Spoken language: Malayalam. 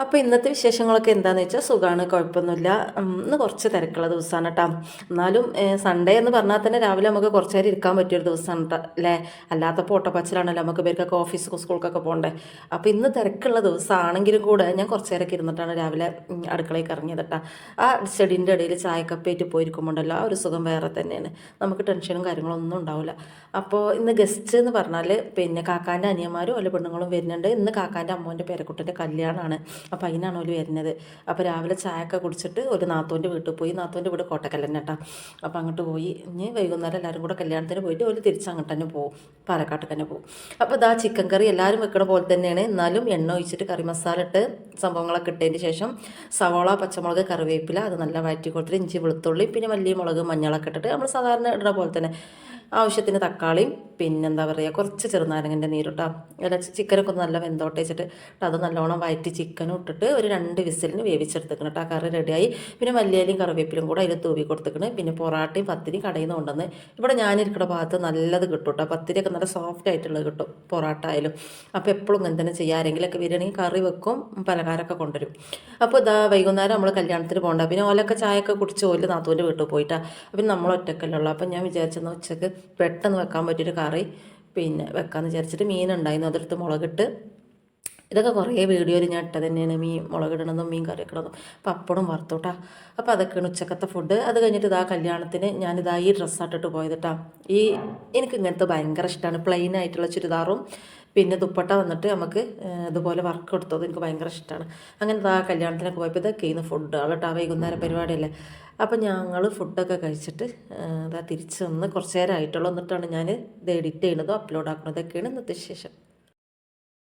അപ്പോൾ ഇന്നത്തെ വിശേഷങ്ങളൊക്കെ എന്താണെന്ന് വെച്ചാൽ സുഖമാണ് കുഴപ്പമൊന്നുമില്ല ഇന്ന് കുറച്ച് തിരക്കുള്ള ദിവസമാണ് കേട്ടോ എന്നാലും സൺഡേ എന്ന് പറഞ്ഞാൽ തന്നെ രാവിലെ നമുക്ക് കുറച്ച് നേരം ഇരിക്കാൻ പറ്റിയൊരു ദിവസമാണ് അല്ലേ? അല്ലാത്തപ്പോൾ ഓട്ടപ്പച്ചിലാണല്ലോ നമുക്ക് പേർക്കൊക്കെ ഓഫീസ് സ്കൂൾക്കൊക്കെ പോകണ്ടേ അപ്പോൾ ഇന്ന് തിരക്കുള്ള ദിവസമാണെങ്കിലും കൂടെ ഞാൻ കുറച്ച് നേരമൊക്കെ ഇരുന്നിട്ടാണ് രാവിലെ അടുക്കളയിൽ ഇറങ്ങിയത് കേട്ടോ ആ ചെടീന്റെ ഇടയിൽ ചായക്കപ്പേറ്റ് പോയിരിക്കുമ്പോണ്ടല്ലോ ആ ഒരു സുഖം വേറെ തന്നെയാണ്. നമുക്ക് ടെൻഷനും കാര്യങ്ങളൊന്നും ഉണ്ടാവില്ല അപ്പോൾ ഇന്ന് ഗസ്റ്റ് എന്ന് പറഞ്ഞാൽ പിന്നെ കാക്കാന്റെ അനിയന്മാരും അല്ല പെണ്ണുങ്ങളും വരുന്നുണ്ട്. ഇന്ന് കാക്കാന്റെ അമ്മോന്റെ പേരക്കുട്ടന്റെ കല്യാണമാണ് അപ്പോൾ അതിനാണ് ഓൽ വരുന്നത്. അപ്പോൾ രാവിലെ ചായയൊക്കെ കുടിച്ചിട്ട് ഒരു നാത്തോന്റെ വീട്ടിൽ പോയി. നാത്തോന്റെ വീട് കോട്ടക്കല്ലന്നെ കേട്ടോ അപ്പോൾ അങ്ങോട്ട് പോയി. ഇനി വൈകുന്നേരം എല്ലാവരും കൂടെ കല്യാണത്തിന് പോയിട്ട് ഓൽ തിരിച്ച് അങ്ങോട്ട് തന്നെ പോകും പാലക്കാട്ട് തന്നെ പോകും അപ്പോൾ ഇതാ ചിക്കൻ കറി എല്ലാവരും വെക്കണ പോലെ തന്നെയാണ്. എന്നാലും എണ്ണ ഒഴിച്ചിട്ട് കറി മസാല ഇട്ട് സംഭവങ്ങളൊക്കെ ഇട്ടതിന് ശേഷം സവോള പച്ചമുളക് കറിവേപ്പില അത് നല്ല വഴറ്റി കൊടുത്തിട്ട് ഇഞ്ചി വെളുത്തുള്ളി പിന്നെ വലിയ മുളക് മഞ്ഞളൊക്കെ ഇട്ടിട്ട് നമ്മൾ സാധാരണ ഇടുന്ന പോലെ തന്നെ ആവശ്യത്തിന് തക്കാളിയും പിന്നെന്താ പറയുക കുറച്ച് ചെറുനാരങ്ങന്റെ നീരിട്ടാ. അല്ല ചിക്കനൊക്കെ ഒന്ന് നല്ല വെന്തോട്ട് വെച്ചിട്ട് അത് നല്ലോണം വയറ്റി ചിക്കനും ഇട്ടിട്ട് ഒരു രണ്ട് വിസിലിന് വേവിച്ചെടുത്തേക്കണം കേട്ടോ ആ കറി റെഡിയായി. പിന്നെ മല്ലിയിലയും കറിവേപ്പിലും കൂടെ അതിൽ തൂവി കൊടുത്തേക്കണ് പിന്നെ പൊറാട്ടയും പത്തിരിയും കടയിൽ നിന്ന് കൊണ്ടുവന്ന് ഇവിടെ ഞാനിരിക്കുന്ന ഭാഗത്ത് നല്ലത് കിട്ടും കേട്ടോ പത്തിരിയൊക്കെ നല്ല സോഫ്റ്റ് ആയിട്ടുള്ളത് കിട്ടും പൊറാട്ട ആയാലും. അപ്പോൾ എപ്പോഴും ഇങ്ങനെ തന്നെ ചെയ്യുക ആരെങ്കിലുമൊക്കെ വരികയാണെങ്കിൽ കറി വെക്കും പലഹാരമൊക്കെ കൊണ്ടുവരും. അപ്പോൾ ഇതാ വൈകുന്നേരം നമ്മൾ കല്യാണത്തിന് പോകണ്ട. പിന്നെ ഓലൊക്കെ ചായയൊക്കെ കുടിച്ച് ഓൽ നാത്തൂന്റെ വീട്ടിൽ പോയിട്ടാണ് പിന്നെ നമ്മൾ ഒറ്റക്കല്ലേ ഉള്ളൂ അപ്പം ഞാൻ വിചാരിച്ചെന്ന് ഉച്ചയ്ക്ക് പെട്ടെന്ന് വെക്കാൻ പറ്റിയൊരു കറി പിന്നെ വെക്കാമെന്ന് വിചാരിച്ചിട്ട് മീനുണ്ടായിരുന്നു. അതെടുത്ത് മുളകിട്ട് ഇതൊക്കെ കുറേ വീഡിയോയിൽ ഞാൻ ഇട്ടത് തന്നെയാണ്. മീൻ മുളകിടണതും മീൻ കറി വെക്കണതും പപ്പടും വറുത്തോട്ടാ. അപ്പോൾ അതൊക്കെയാണ് ഉച്ചക്കത്തെ ഫുഡ് അത് കഴിഞ്ഞിട്ട് ഇതാ കല്യാണത്തിന് ഞാനിതാ ഈ ഡ്രസ്സായിട്ടിട്ട് പോയതിട്ടാ. ഈ എനിക്ക് ഇങ്ങനത്തെ ഭയങ്കര ഇഷ്ടമാണ് പ്ലെയിൻ ആയിട്ടുള്ള ചുരിദാറും പിന്നെ ദുപ്പട്ട വന്നിട്ട് നമുക്ക് ഇതുപോലെ വർക്ക് കൊടുത്തത് എനിക്ക് ഭയങ്കര ഇഷ്ടമാണ് അങ്ങനെ ആ കല്യാണത്തിനൊക്കെ പോയപ്പോൾ ഇതൊക്കെ ചെയ്യുന്ന ഫുഡ് കേട്ടോ വൈകുന്നേരം പരിപാടിയല്ലേ. അപ്പം ഞങ്ങൾ ഫുഡൊക്കെ കഴിച്ചിട്ട് അതാ തിരിച്ച് വന്ന് കുറച്ച് നേരം ആയിട്ടുള്ളൂ എന്നിട്ടാണ് ഞാൻ ഇത് എഡിറ്റ് ചെയ്യുന്നതും അപ്ലോഡ് ആക്കുന്നതൊക്കെയാണ് ഇന്നത്തെ വിശേഷം.